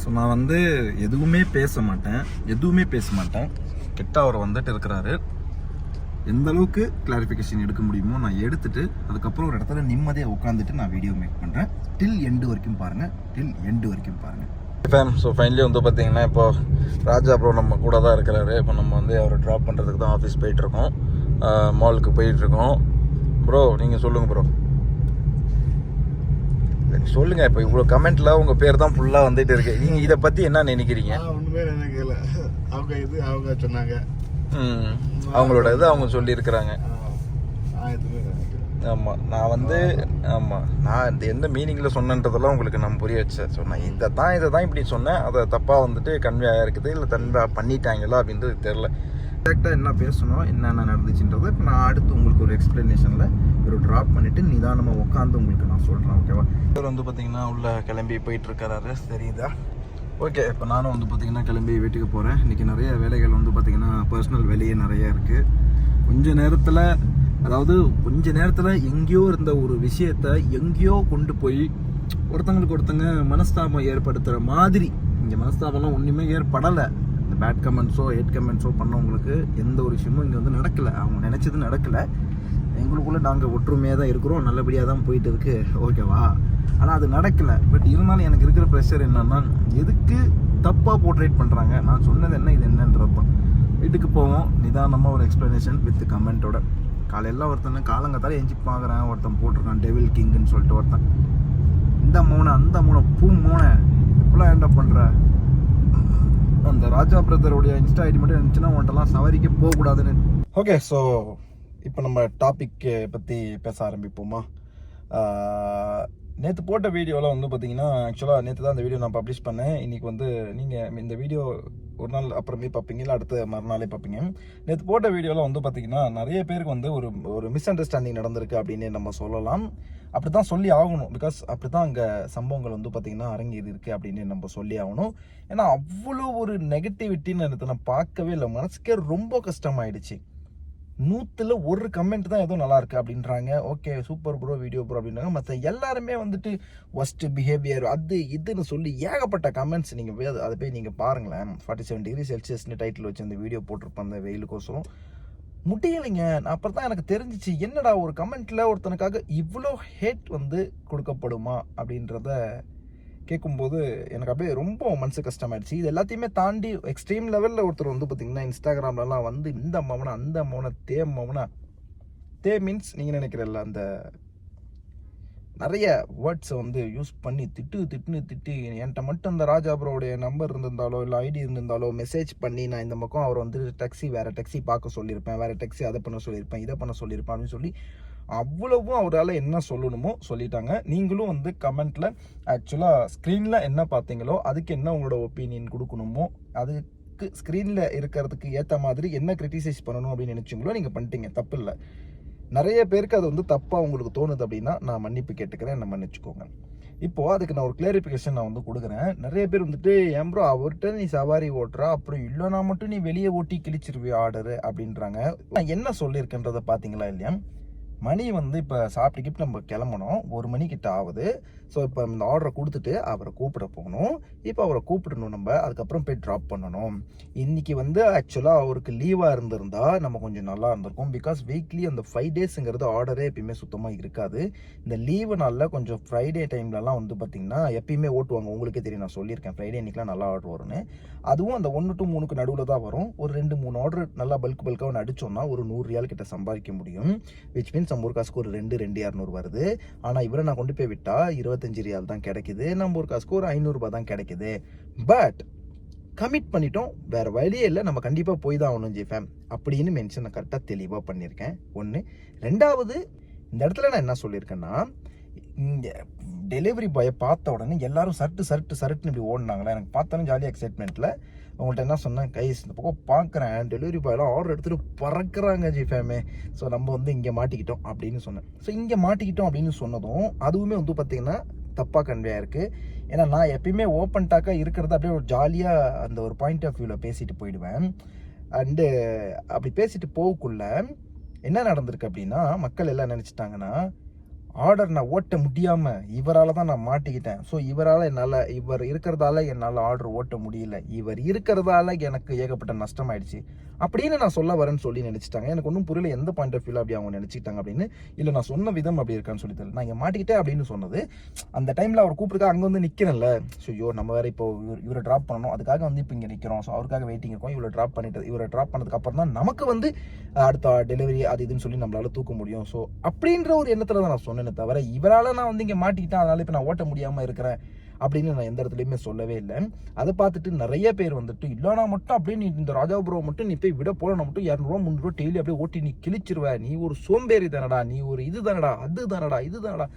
So நான் வந்து எதுவுமே பேச மாட்டேன். எதுவுமே பேச மாட்டேன். கிட்ட அவர் வந்துட்டு இருக்கிறாரு. எந்த அளவுக்கு கிளாரிஃபிகேஷன் எடுக்க முடியுமோ நான் எடுத்துட்டு அதுக்கப்புறம் ஒரு இடத்துல நிம்மதியாக உட்காந்துட்டு நான் வீடியோ மேக் பண்ணுறேன் டில் எண்டு வரைக்கும் பாருங்கள் டில் எண்டு வரைக்கும் பாருங்கள் ஃபேம் ஸோ ஃபைனலி வந்து பார்த்தீங்கன்னா இப்போ ராஜா ப்ரோ நம்ம கூட தான் இருக்கிறாரு. இப்போ நம்ம வந்து அவரை ட்ராப் பண்ணுறதுக்கு தான் ஆஃபீஸ் போயிட்டுருக்கோம் மாலுக்கு போயிட்டுருக்கோம் ப்ரோ நீங்கள் சொல்லுங்கள் ப்ரோ சொல்லுங்க. இப்போ இவ்வளோ கமெண்ட்ல உங்க பேர் தான் ஃபுல்லா வந்துட்டு இருக்கு. நீங்க இதை பத்தி என்ன நினைக்கிறீங்க? நான் ஒண்ணுமே நினைக்கல. அவங்க இது அவங்க சொன்னாங்க. அவங்களோட இது அவங்க சொல்லி இருக்கிறாங்க நான் வந்து ஆமா. நான் இந்த எந்த மீனிங்ல சொன்னன்றதெல்லாம் உங்களுக்கு நான் புரிய வச்சேன் நான் இதை தான் இதை தான் இப்படி சொன்னேன். அதை தப்பா வந்துட்டு கன்வே ஆயிருக்குது இல்லை தன்வே பண்ணிட்டாங்களா அப்படின்றது தெரில எக்ஸாக்டாக என்ன பேசணும் என்னென்ன நடந்துச்சுன்றதை இப்போ நான் அடுத்து உங்களுக்கு ஒரு எக்ஸ்பிளனேஷனில் ஒரு ட்ராப் பண்ணிவிட்டு நிதானமாக உட்காந்து உங்களுக்கு நான் சொல்கிறேன் ஓகேவா இவர் வந்து பார்த்தீங்கன்னா உள்ளே கிளம்பி போயிட்டு இருக்காரு தெரியுதா? ஓகே இப்போ நானும் வந்து பார்த்தீங்கன்னா கிளம்பி வீட்டுக்கு போகிறேன் இன்றைக்கி நிறைய வேலைகள் வந்து பார்த்தீங்கன்னா பர்சனல் வேலையே நிறைய இருக்குது கொஞ்ச நேரத்தில் அதாவது கொஞ்ச நேரத்தில் எங்கேயோ இருந்த ஒரு விஷயத்த எங்கேயோ கொண்டு போய் ஒருத்தங்களுக்கு ஒருத்தங்க மனஸ்தாபம் ஏற்படுத்துகிற மாதிரி இங்கே மனஸ்தாபம்லாம் ஒன்றுமே ஏற்படலை. பேட் கமெண்ட்ஸோ ஹேட் கமெண்ட்ஸோ பண்ணவங்களுக்கு எந்த ஒரு விஷயமும் இங்கே வந்து நடக்கலை. அவங்க நினச்சது நடக்கலை. எங்களுக்குள்ளே நாங்கள் ஒற்றுமையாக தான் இருக்கிறோம். நல்லபடியாக தான் போயிட்டு இருக்கு. ஓகேவா ஆனால் அது நடக்கலை. பட் இருந்தாலும் எனக்கு இருக்கிற ப்ரெஷர் என்னென்னா எதுக்கு தப்பாக போர்ட்ரேட் பண்ணுறாங்க நான் சொன்னது என்ன இது என்னன்றப்போ வீட்டுக்கு போவோம். நிதானமாக ஒரு எக்ஸ்ப்ளனேஷன் வித் கமெண்ட்டோட காலையில் ஒருத்தன் காலங்கத்தால எஞ்சி பார்க்குறேன் ஒருத்தன் போட்டிருக்கான். டெவில் கிங்குன்னு சொல்லிட்டு ஒருத்தன். இந்த மூனை அந்த மூனை பூ மூனை இப்பெல்லாம் என்ன பண்ணுற அந்த ராஜா பிரதருடைய இன்ஸ்டா ஐடி மட்டும் இருந்துச்சுன்னா உன்ட்டெல்லாம் சவாரிக்கு போகக்கூடாதுன்னு. ஓகே ஸோ இப்போ நம்ம டாபிக் பற்றி பேச ஆரம்பிப்போமா? நேற்று போட்ட வீடியோவில் வந்து பார்த்தீங்கன்னா ஆக்சுவலாக நேற்று தான் அந்த வீடியோ நான் பப்ளிஷ் பண்ணேன். இன்றைக்கி வந்து நீங்கள் இந்த வீடியோ ஒரு நாள் அப்புறமே பார்ப்பீங்க இல்லை அடுத்த மறுநாளே பார்ப்பீங்க நேற்று போட்ட வீடியோவில் வந்து பார்த்தீங்கன்னா நிறைய பேருக்கு வந்து ஒரு ஒரு மிஸ் அண்டர்ஸ்டாண்டிங் நடந்திருக்கு அப்படின்னு நம்ம சொல்லலாம். அப்படி தான் சொல்லி ஆகணும். பிகாஸ் அப்படி தான் அங்கே சம்பவங்கள் வந்து பார்த்திங்கன்னா அரங்கேறி இருக்குது அப்படின்னு நம்ம சொல்லி ஆகணும். ஏன்னா அவ்வளோ ஒரு நெகட்டிவிட்டின்னு நான் பார்க்கவே இல்லை. மனசுக்கே ரொம்ப கஷ்டமாயிடுச்சு. நூற்றுல ஒரு கமெண்ட் தான் ஏதோ நல்லாயிருக்கு அப்படின்றாங்க. Okay super bro video bro அப்படின்றாங்க. மற்ற எல்லாருமே வந்துட்டு ஒஸ்ட்டு பிஹேவியர் அது இதுன்னு சொல்லி ஏகப்பட்ட கமெண்ட்ஸ் நீங்கள் போய் அதை- போய் நீங்கள் பாருங்களேன். ஃபார்ட்டி செவன் டிகிரி செல்சியஸ்னு டைட்டில் வச்சு அந்த வீடியோ போட்டிருப்பேன் அந்த வெயிலுக்கோசரம். முடியலைங்க. நான் அப்புறம் தான் எனக்கு தெரிஞ்சிச்சு என்னடா ஒரு கமெண்ட்டில் ஒருத்தனுக்காக இவ்வளோ ஹேட் வந்து கொடுக்கப்படுமா அப்படின்றத கேட்கும்போது எனக்கு அப்படியே ரொம்ப மனசு கஷ்டமாயிடுச்சு. இது எல்லாத்தையுமே தாண்டி எக்ஸ்ட்ரீம் லெவலில் ஒருத்தர் வந்து பார்த்தீங்கன்னா இன்ஸ்டாகிராம்லலாம் வந்து இந்த மவனா அந்த மவனா தே மவனா. தே மீன்ஸ் நீங்கள் நினைக்கிறல்ல அந்த நிறைய வேர்ட்ஸை வந்து யூஸ் பண்ணி திட்டு திட்டுன்னு திட்டி என்கிட்ட மட்டும் அந்த ராஜா ப்ரோடைய நம்பர் இருந்திருந்தாலோ இல்லை ஐடி இருந்திருந்தாலோ மெசேஜ் பண்ணி நான் இந்த பக்கம் அவர் வந்து டாக்ஸி வேறு டாக்ஸி பார்க்க சொல்லியிருப்பேன் வேறு டாக்ஸி அதை பண்ண சொல்லியிருப்பேன் இதை பண்ண சொல்லியிருப்பேன் அப்படின்னு சொல்லி அவ்வளவும் அவரால் என்ன சொல்லணுமோ சொல்லிட்டாங்க. நீங்களும் வந்து கமெண்ட்டில் ஆக்சுவலாக ஸ்க்ரீனில் என்ன பார்த்தீங்களோ அதுக்கு என்ன உங்களோட ஒப்பீனியன் கொடுக்கணுமோ அதுக்கு ஸ்க்ரீனில் இருக்கிறதுக்கு ஏற்ற மாதிரி என்ன கிரிட்டிசைஸ் பண்ணணும் அப்படின்னு நினச்சிங்களோ நீங்கள் பண்ணிட்டீங்க. தப்பு இல்லை. நிறைய பேருக்கு அது வந்து தப்பாக உங்களுக்கு தோணுது அப்படின்னா நான் மன்னிப்பு கேட்டுக்கிறேன். என்ன மன்னிச்சுக்கோங்க. இப்போ அதுக்கு நான் ஒரு கிளாரிஃபிகேஷன் நான் வந்து கொடுக்குறேன். நிறைய பேர் வந்துட்டு ஏன் ப்ரோ அவர்கிட்ட நீ சவாரி ஓட்டுறா? அப்புறம் இல்லைனா மட்டும் நீ வெளியே ஓட்டி கிழிச்சிருவிய ஆர்டரு அப்படின்றாங்க. நான் என்ன சொல்லியிருக்கேன்றதை பார்த்தீங்களா இல்லையா? மணி வந்து இப்போ சாப்பிட்டு கிப்ட் நம்ம கிளம்பணும். ஒரு மணிக்கிட்ட ஆகுது. ஸோ இப்போ இந்த ஆர்டரை கொடுத்துட்டு அவரை கூப்பிட போகணும். இப்போ அவரை கூப்பிடணும் நம்ம. அதுக்கப்புறம் போய் ட்ராப் பண்ணணும். இன்னைக்கு வந்து ஆக்சுவலாக அவருக்கு லீவாக இருந்திருந்தா நம்ம கொஞ்சம் நல்லா இருந்திருக்கும். பிகாஸ் வீக்லி அந்த ஃபைவ் டேஸுங்கிறது ஆர்டரே எப்பயுமே சுத்தமாக இருக்காது. இந்த லீவு நாளில் கொஞ்சம் ஃப்ரைடே டைம்லலாம் வந்து பார்த்திங்கன்னா எப்பயுமே ஓட்டுவாங்க. உங்களுக்கே தெரியும். நான் சொல்லியிருக்கேன். ஃப்ரைடே இன்றைக்கெலாம் நல்லா ஆர்டர் வரும்னு. அதுவும் அந்த ஒன்று டு மூணுக்கு நடுவில் தான் வரும். ஒரு ரெண்டு மூணு ஆர்டர் நல்லா பல்க் பல்காக ஒன்று அடித்தோம்னா ஒரு நூறு ரியால் கிட்ட சம்பாதிக்க முடியும். விச் மீன்ஸ் நம்ம ஒரு காசுக்கு ஒரு ரெண்டு ரெண்டு இரநூறு வருது. ஆனால் இவரை நான் கொண்டு போய் விட்டால் இருபத்தஞ்சு ரியால் தான் கிடைக்குது. நம்ம ஒரு காசுக்கு ஒரு ஐநூறுரூபா தான் கிடைக்குது. பட் கமிட் பண்ணிட்டோம். வேற வழியே இல்லை. நம்ம கண்டிப்பாக போய் தான் ஆகணும் ஜிஃபேம் அப்படின்னு மென்ஷன் நான் கரெக்டாக தெளிவாக பண்ணியிருக்கேன். ஒன்று ரெண்டாவது இந்த இடத்துல நான் என்ன சொல்லியிருக்கேன்னா இங்கே டெலிவரி பாயை பார்த்த உடனே எல்லாரும் சர்ட்டு சர்ட்டு சர்ட்டுன்னு இப்படி ஓடினாங்களா? எனக்கு பார்த்தாலும் ஜாலியாக எக்ஸைட்மெண்ட்டில் அவங்கள்ட்ட என்ன சொன்னேன்? கைஸ் இந்த பக்கம் பார்க்குறேன். டெலிவரி பாய்லாம் ஆர்டர் எடுத்துகிட்டு பறக்குறாங்க ஜிஃபேமே ஸோ நம்ம வந்து இங்கே மாட்டிக்கிட்டோம் அப்படின்னு சொன்னேன். ஸோ இங்கே மாட்டிக்கிட்டோம் அப்படின்னு சொன்னதும் அதுவுமே வந்து பார்த்திங்கன்னா தப்பாக கன்வே ஆயிருக்கு. ஏன்னா நான் எப்பயுமே ஓப்பன் டாக்காக இருக்கிறத அப்படியே ஒரு ஜாலியாக அந்த ஒரு பாயிண்ட் ஆஃப் வியூவில் பேசிட்டு போயிடுவேன். அண்டு அப்படி பேசிட்டு போகக்குள்ள என்ன நடந்திருக்கு அப்படின்னா மக்கள் எல்லாம் நினச்சிட்டாங்கன்னா ஆர்டர் நான் ஓட்ட முடியாமல் இவரால் தான் நான் மாட்டிக்கிட்டேன். ஸோ இவரால் என்னால் இவர் இருக்கிறதால என்னால் ஆர்டர் ஓட்ட முடியல. இவர் இருக்கிறதால எனக்கு ஏகப்பட்ட நஷ்டம் ஆயிடுச்சு அப்படின்னு நான் சொல்ல வரேன்னு சொல்லி நினச்சிட்டாங்க. எனக்கு ஒன்றும் புரியல எந்த பாயிண்ட் ஆஃப் வியூவில் அப்படி அவங்க நினச்சிட்டாங்க அப்படின்னு. இல்லை நான் சொன்ன விதம் அப்படி இருக்கான்னு சொல்லி தெரியல. நான் இங்கே மாட்டிக்கிட்டேன் அப்படின்னு சொன்னது அந்த டைமில் அவர் கூப்பிட்டுருக்கா அங்கே வந்து நிற்கிறேன்ல ஸோ ஐயோ நம்ம வேற இப்போ இவரை ட்ராப் பண்ணணும். அதுக்காக வந்து இப்போ இங்கே நிற்கிறோம் ஸோ அவருக்காக வெயிட்டிங் இருக்கோம். இவரை ட்ராப் பண்ணிட்டு இவரை ட்ராப் பண்ணதுக்கு அப்புறம் தான் நமக்கு வந்து அடுத்த டெலிவரி அது இதுன்னு சொல்லி நம்மளால தூக்க முடியும். ஸோ அப்படின்ற ஒரு எண்ணத்தில் தான் நான் சொன்னேனே தவிர இவரால் நான் வந்து இங்கே மாட்டிக்கிட்டேன். அதனால் இப்போ நான் ஓட்ட முடியாமல் இருக்கிறேன். அப்படின்னு நான் எந்த இடத்துலையுமே சொல்லவே இல்லை. அதை பார்த்துட்டு நிறைய பேர் வந்துட்டு இல்லைனா மட்டும் அப்படியே நீ இந்த ராஜாபுரம் மட்டும் நீ போய் விட போல மட்டும் இரநூறுவா முந்நூறுவா டெய்லி அப்படியே ஓட்டி நீ கிழிச்சிருவ. நீ ஒரு சோம்பேறி தானடா நீ ஒரு இது தானடா அது தானடா இது தானடா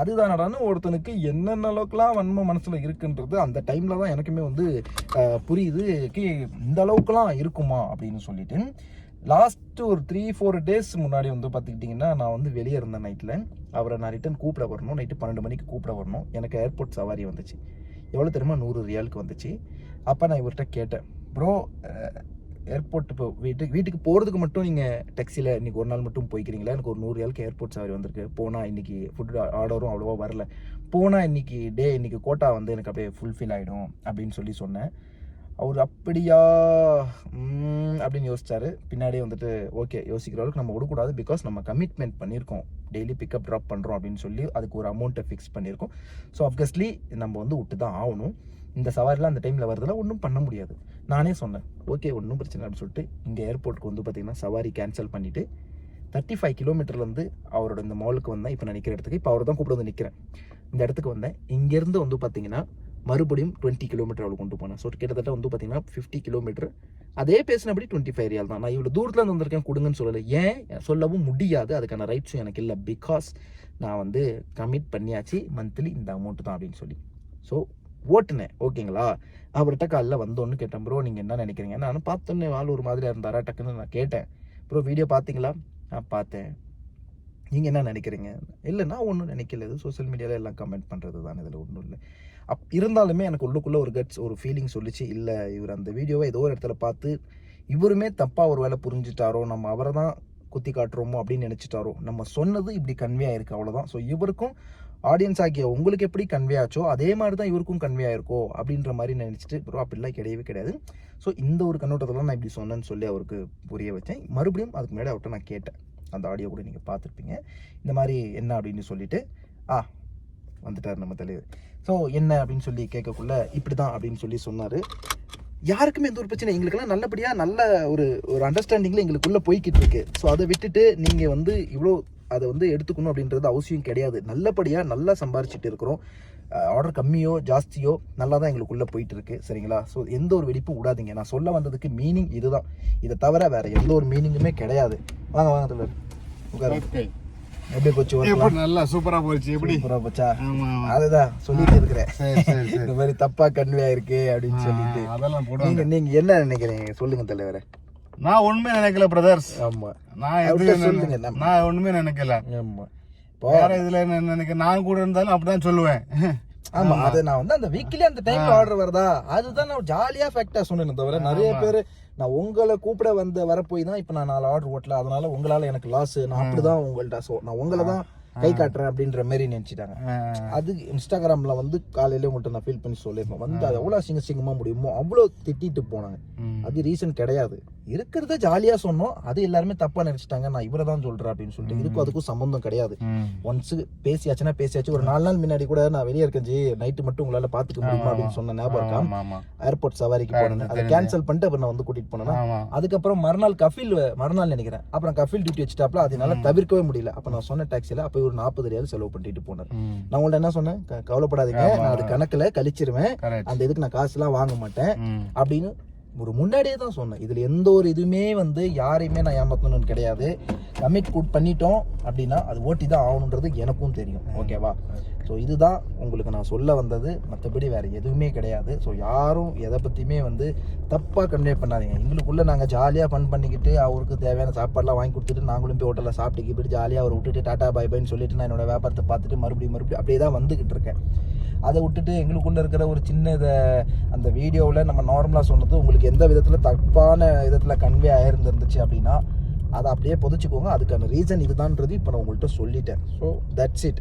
அதுதானடான்னு ஒருத்தனுக்கு என்னென்ன அளவுக்குலாம் வன்ம மனசில் இருக்குன்றது அந்த டைமில் தான் எனக்குமே வந்து புரியுது. கி இந்த அளவுக்குலாம் இருக்குமா? அப்படின்னு சொல்லிட்டு லாஸ்ட் ஒரு த்ரீ ஃபோர் டேஸ் முன்னாடி வந்து பார்த்துக்கிட்டிங்கன்னா நான் வந்து வெளியே இருந்தேன் நைட்டில் அவரை நான் ரிட்டன் கூப்பிட வரணும். நைட்டு பன்னெண்டு மணிக்கு கூப்பிட வரணும். எனக்கு ஏர்போர்ட் சவாரி வந்துச்சு. எவ்வளோ தெரியுமா? நூறு ரியாலுக்கு வந்துச்சு. அப்போ நான் இவர்கிட்ட கேட்டேன். ப்ரோ ஏர்போர்ட் இப்போ வீட்டுக்கு வீட்டுக்கு போகிறதுக்கு மட்டும் நீங்கள் டெக்ஸியில் இன்றைக்கி ஒரு நாள் மட்டும் போய்க்கிறீங்களா? எனக்கு ஒரு நூறு ரியாலுக்கு ஏர்போர்ட் சவாரி வந்திருக்கு. போனால் இன்றைக்கி ஃபுட் ஆர்டரும் அவ்வளோவா வரல. போனால் இன்னைக்கு டே இன்றைக்கி கோட்டா வந்து எனக்கு அப்படியே ஃபுல்ஃபில் ஆகிடும் அப்படின்னு சொல்லி சொன்னேன். அவர் அப்படியா? அப்படின்னு யோசிச்சாரு. பின்னாடியே வந்துட்டு ஓகே யோசிக்கிற அளவுக்கு நம்ம விடக்கூடாது. பிகாஸ் நம்ம கமிட்மெண்ட் பண்ணியிருக்கோம். டெய்லி பிக்கப் ட்ராப் பண்ணுறோம் அப்படின்னு சொல்லி அதுக்கு ஒரு அமௌண்ட்டை ஃபிக்ஸ் பண்ணியிருக்கோம். ஸோ ஆப்வியஸ்லி நம்ம வந்து விட்டு தான் ஆகணும். இந்த சவாரிலாம் அந்த டைமில் வரதெல்லாம் ஒன்றும் பண்ண முடியாது. நானே சொன்னேன் ஓகே ஒன்றும் பிரச்சனை அப்படின்னு சொல்லிட்டு இங்கே ஏர்போர்ட்டுக்கு வந்து பார்த்தீங்கன்னா சவாரி கேன்சல் பண்ணிவிட்டு தேர்ட்டி ஃபைவ் கிலோமீட்டர்லேருந்து அவரோட இந்த மாலுக்கு வந்தேன். இப்போ நான் நிற்கிற இடத்துக்கு இப்போ அவர் தான் கூப்பிட்டு வந்து நிற்கிறேன் இந்த இடத்துக்கு வந்தேன். இங்கேருந்து வந்து பார்த்தீங்கன்னா மறுபடியும் டுவெண்ட்டி கிலோமீட்டர் அவளை கொண்டு போனேன். ஸோ கிட்டத்தட்ட வந்து பார்த்தீங்கன்னா ஃபிஃப்டி கிலோமீட்டர் அதே பேசினபடி டுவெண்ட்டி ஃபைவ் ரியால் தான். நான் இவ்வளோ தூரத்தில் வந்திருக்கேன் கொடுங்கன்னு சொல்லலை. ஏன்? சொல்லவும் முடியாது. அதுக்கான ரைட்ஸும் எனக்கு இல்லை. பிகாஸ் நான் வந்து கமிட் பண்ணியாச்சு. மந்த்லி இந்த அமௌண்ட்டு தான் அப்படின்னு சொல்லி. ஸோ ஓட்டுனேன். ஓகேங்களா அவர்கிட்ட காலைல வந்தோன்னு கேட்டேன் ப்ரோ நீங்கள் என்ன நினைக்கிறீங்க? நான் பார்த்தோன்னே ஆள் ஒரு மாதிரியாக இருந்தாரா? டக்குன்னு நான் கேட்டேன். ப்ரோ வீடியோ பார்த்தீங்களா? நான் பார்த்தேன். நீங்கள் என்ன நினைக்கிறீங்க? இல்லை நான் ஒன்றும் நினைக்கல. இது சோஷியல் மீடியாவில் எல்லாம் கமெண்ட் பண்ணுறது தான். இதில் ஒன்றும் இல்லை. அப் இருந்தாலுமே எனக்கு உள்ளுக்குள்ளே ஒரு கட்ஸ் ஒரு ஃபீலிங் சொல்லிச்சு இல்லை இவர் அந்த வீடியோவை ஏதோ ஒரு இடத்துல பார்த்து இவருமே தப்பாக ஒரு வேலை புரிஞ்சுட்டாரோ நம்ம அவரை தான் குத்தி காட்டுறோமோ அப்படின்னு நினச்சிட்டாரோ நம்ம சொன்னது இப்படி கன்வே ஆயிருக்கு அவ்வளோதான் ஸோ இவருக்கும் ஆடியன்ஸ் ஆகிய உங்களுக்கு எப்படி கன்வே ஆச்சோ அதே மாதிரி தான் இவருக்கும் கன்வே ஆயிருக்கோ அப்படின்ற மாதிரி நினச்சிட்டு ப்ரோ அப்படிலாம் கிடையவே கிடையாது. ஸோ இந்த ஒரு கண்ணோட்டத்தில் நான் இப்படி சொன்னேன்னு சொல்லி அவருக்கு புரிய வச்சேன். மறுபடியும் அதுக்கு முன்னாடி அவர்கிட்ட நான் கேட்டேன். அந்த ஆடியோ கூட நீங்கள் பார்த்துருப்பீங்க. இந்த மாதிரி என்ன அப்படின்னு சொல்லிட்டு ஆ வந்துட்டார் நம்ம தலைவர். ஸோ என்ன அப்படின்னு சொல்லி கேட்கக்குள்ள இப்படி தான் அப்படின்னு சொல்லி சொன்னார். யாருக்குமே எந்த ஒரு பிரச்சனை எங்களுக்கெல்லாம் நல்லபடியாக நல்ல ஒரு ஒரு அண்டர்ஸ்டாண்டிங்கில் எங்களுக்குள்ளே போய்கிட்டு இருக்கு. ஸோ அதை விட்டுட்டு நீங்கள் வந்து இவ்வளோ அதை வந்து எடுத்துக்கணும் அப்படின்றது அவசியம் கிடையாது. நல்லபடியாக நல்லா சம்பாரிச்சிட்டு இருக்கிறோம். ஆர்டர் கம்மியோ ஜாஸ்தியோ நல்லா தான் எங்களுக்குள்ளே போயிட்டு இருக்கு சரிங்களா? ஸோ எந்த ஒரு வெடிப்பும் விடாதீங்க. நான் சொல்ல வந்ததுக்கு மீனிங் இதுதான். இதை தவிர வேற எந்த ஒரு மீனிங்குமே கிடையாது. வாங்க வாங்க தலைவர். உட்காருங்க. ஓகே எப்படி போச்சு? எப்படி? நல்லா சூப்பரா போச்சு. எப்படி? சூப்பரா போச்சா? அதுதான் சொல்லிட்டு இருக்கிறேன். சரி சரி சரி. இந்த மாதிரி தப்பா கன்வே ஆயிருக்கு அப்படின்னு சொல்லிட்டு. அதெல்லாம் போடுவாங்க. நீங்க நீங்க என்ன நினைக்கிறீங்க? சொல்லுங்க தலைவரே. நான் ஒண்ணுமே நினைக்கல பிரதர்ஸ் ஆமா. நான் எது அவர்கிட்ட நினை- சொல்லுங்க, நான் ஒண்ணுமே நினைக்கல. ஆமா. வேற இதுல என்ன நினைக்க நான் கூட இருந்தாலும் அப்படிதான் சொல்லுவேன். ஆமா அது நான் வந்து அந்த வீக்லி அந்த டைம்ல ஆர்டர் வருதா? அதுதான் நான் ஜாலியா ஃபேக்டா சொன்னேன் தவிர நிறைய பேர் நான் உங்களை கூப்பிட வந்த வர போய் தான் இப்ப நான் நாலு ஆர்டர் ஓட்டல. அதனால உங்களால எனக்கு லாஸ் நான் அப்படிதான் உங்கள்ட்ட சோ நான் உங்களை தான் கை காட்டுறேன் அப்படின்ற மாதிரி நினைச்சிட்டாங்க. அது இன்ஸ்டாகிராம்ல வந்து காலையில உங்கள்ட்ட நான் ஃபீல் பண்ணி சொல்லியிருப்பேன் வந்து அது எவ்வளவு அசிங்க அசிங்கமா முடியுமோ அவ்வளோ திட்டிட்டு போனாங்க. அது ரீசன் கிடையாது. இருக்கிறத ஜாலியா சொன்னோம். அது எல்லாருமே தப்பா நினைச்சிட்டாங்க. நான் இவரை தான் சொல்றேன் அப்படின்னு சொல்லிட்டு. இதுக்கும் அதுக்கும் சம்பந்தம் கிடையாது. ஒன்ஸ் பேசியாச்சுன்னா பேசியாச்சு. ஒரு நாலு நாள் முன்னாடி கூட நான் வெளியே இருக்கேன் ஜி. நைட்டு மட்டும் உங்களால பாத்துக்க முடியுமா அப்படின்னு சொன்ன ஞாபகம் ஏர்போர்ட் சவாரிக்கு போனேன். அதை கேன்சல் பண்ணிட்டு அப்புறம் நான் வந்து கூட்டிட்டு போனேன் அதுக்கப்புறம் மறுநாள் கஃபில் மறுநாள் நினைக்கிறேன். அப்புறம் கஃபில் டியூட்டி வச்சுட்டாப்ல. அதனால தவிர்க்கவே முடியல. அப்ப நான் சொன்ன டாக்ஸில அப்ப ஒரு நாற்பது ரியால் செலவு பண்ணிட்டு போனார். நான் உங்கள்ட்ட என்ன சொன்னேன்? கவலைப்படாதீங்க. நான் அது கணக்குல கழிச்சிருவேன். அந்த இதுக்கு நான் காசுலாம் வாங்க மாட்டேன். அப்படின்னு ஒரு முன்னாடியே தான் சொன்னேன். இதுல எந்த ஒரு இதுவுமே வந்து யாரையுமே நான் ஏமாத்தணும்னு கிடையாது. கமிட் பண்ணிட்டோம் அப்படின்னா அது ஓட்டி தான் ஆகணுன்றது எனக்கும் தெரியும். ஓகேவா ஸோ இதுதான் உங்களுக்கு நான் சொல்ல வந்தது. மற்றபடி வேறு எதுவுமே கிடையாது. ஸோ யாரும் எதை பற்றியுமே வந்து தப்பாக கன்வே பண்ணாதீங்க. எங்களுக்குள்ளே நாங்கள் ஜாலியாக ஃபன் பண்ணிக்கிட்டு அவருக்கு தேவையான சாப்பாடுலாம் வாங்கி கொடுத்துட்டு நாங்களும் போய் ஹோட்டலில் சாப்பிட்டு போயிட்டு ஜாலியாக அவரை விட்டுட்டு டாடா பாய் பைன்னு சொல்லிட்டு நான் என்னோடய வியாபாரத்தை பார்த்துட்டு மறுபடியும் மறுபடியும் அப்படியே தான் வந்துக்கிட்டு இருக்கேன். அதை விட்டுட்டு எங்களுக்குள்ளே இருக்கிற ஒரு சின்ன இதை அந்த வீடியோவில் நம்ம நார்மலாக சொன்னது உங்களுக்கு எந்த விதத்தில் தப்பான விதத்தில் கன்வே ஆகிருந்துருந்துச்சு அப்படின்னா அதை அப்படியே புதைச்சிக்கோங்க. அதுக்கான ரீசன் இதுதான்றது இப்போ நான் உங்கள்கிட்ட சொல்லிட்டேன். ஸோ தட்ஸ் இட்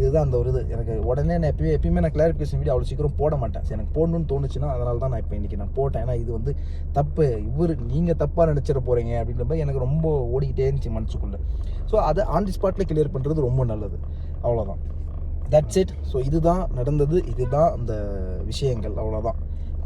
இதுதான் அந்த ஒரு இது. எனக்கு உடனே நான் எப்பயுமே எப்பயுமே நான் கிளாரிஃபிகேஷன் வீடியோ அவ்வளோ சீக்கிரம் போட மாட்டேன். சரி, எனக்கு போடணும்னு தோணுச்சுன்னா அதனால தான் நான் இப்போ இன்றைக்கி நான் போட்டேன். ஏன்னா இது வந்து தப்பு. இவர் நீங்கள் தப்பாக நினச்சிட போகிறீங்க அப்படின்ற மாதிரி எனக்கு ரொம்ப ஓடிக்கிட்டே இருந்துச்சு மனசுக்குள்ளே. ஸோ அதை ஆன் தி ஸ்பாட்டில் கிளியர் பண்ணுறது ரொம்ப நல்லது. அவ்வளோதான் தட்ஸ் இட் ஸோ இதுதான் நடந்தது. இதுதான் அந்த விஷயங்கள். அவ்வளோதான்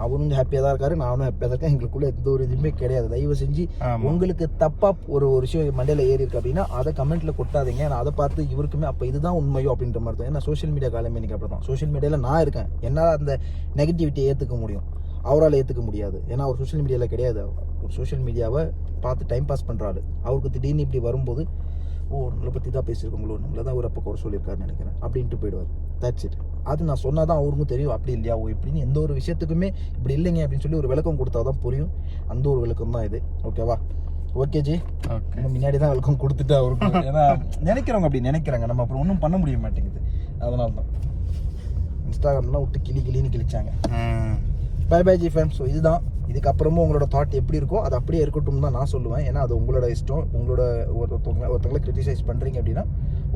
அவரும் ஹாப்பியாக தான் இருக்காரு. நானும் ஹாப்பியாக தான் இருக்கேன். எங்களுக்குள்ள எந்த ஒரு இதுவுமே கிடையாது. தயவு செஞ்சு. உங்களுக்கு தப்பா ஒரு ஒரு விஷயம் மண்டையில் ஏறி இருக்கு அப்படின்னா அதை கமெண்ட்ல கொட்டாதீங்க. நான் அதை பார்த்து இவருக்குமே அப்போ இதுதான் உண்மையோ அப்படின்ற மாதிரி தான். ஏன்னா சோஷியல் மீடியா காலமே இன்னைக்கு அப்படி தான் சோஷியல் மீடியாவில் நான் இருக்கேன். என்னால் அந்த நெகட்டிவிட்டியை ஏற்றுக்க முடியும். அவரால் ஏற்றுக்க முடியாது. ஏன்னா அவர் சோஷியல் மீடியாவில் கிடையாது. ஒரு சோஷியல் மீடியாவை பார்த்து டைம் பாஸ் பண்ணுறாரு அவருக்கு திடீர்னு இப்படி வரும்போது ஓ நம்மளை பற்றி தான் பேசியிருக்கோங்களோ நம்மளை தான் ஒரு அப்போ குறை சொல்லியிருக்காருன்னு நினைக்கிறேன். அப்படின்ட்டு போயிடுவார். தட்ஸ் இட் அது நான் சொன்னால் தான் அவருக்கும் தெரியும். அப்படி இல்லையா? ஓ இப்படின்னு எந்த ஒரு விஷயத்துக்குமே இப்படி இல்லைங்க அப்படின்னு சொல்லி ஒரு விளக்கம் கொடுத்தா தான் புரியும். அந்த ஒரு விளக்கம் தான் இது. ஓகேவா ஓகே ஜி. முன்னாடி தான் வெல்கம் கொடுத்துட்டு அவருக்கு. ஏன்னா நினைக்கிறவங்க அப்படி நினைக்கிறாங்க. நம்ம அப்புறம் ஒன்றும் பண்ண முடிய மாட்டேங்குது. அதனால தான். இன்ஸ்டாகிராம்லாம் விட்டு கிளி கிளின்னு கிழிச்சாங்க. Bye bye G fam so இதுதான். இதுக்கப்புறமும் உங்களோட தாட் எப்படி இருக்கோ அது அப்படியே இருக்கட்டும் தான் நான் சொல்லுவேன். ஏன்னா அது உங்களோட இஷ்டம். உங்களோட ஒருத்தவங்க ஒருத்தவங்களை கிரிட்டிசைஸ் பண்ணுறீங்க அப்படின்னா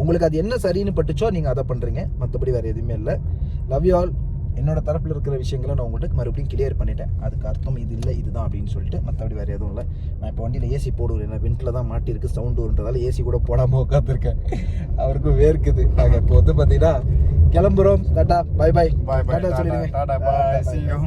உங்களுக்கு அது என்ன சரின்னு பட்டுச்சோ நீங்கள் அதை பண்ணுறீங்க மற்றபடி வேறு எதுவுமே இல்லை. லவ் யூ ஆல் என்னோட தரப்பில் இருக்கிற விஷயங்களை நான் உங்கள்கிட்ட மறுபடியும் கிளியர் பண்ணிட்டேன். அதுக்கு அர்த்தம் இது இல்லை இதுதான் அப்படின்னு சொல்லிட்டு மற்றபடி வேறு எதுவும் இல்லை. நான் இப்போ வண்டியில் ஏசி போடுவேன். ஏன்னா விண்டில் தான் மாட்டியிருக்கு சவுண்டு வருன்றதால ஏசி கூட போடாமல் உட்காந்துருக்கேன் அவருக்கும் வேர்க்குது. நாங்கள் இப்போ வந்து பார்த்தீங்கன்னா கிளம்புறோம். Tata bye bye bye bye tata tata சொல்லிடுங்க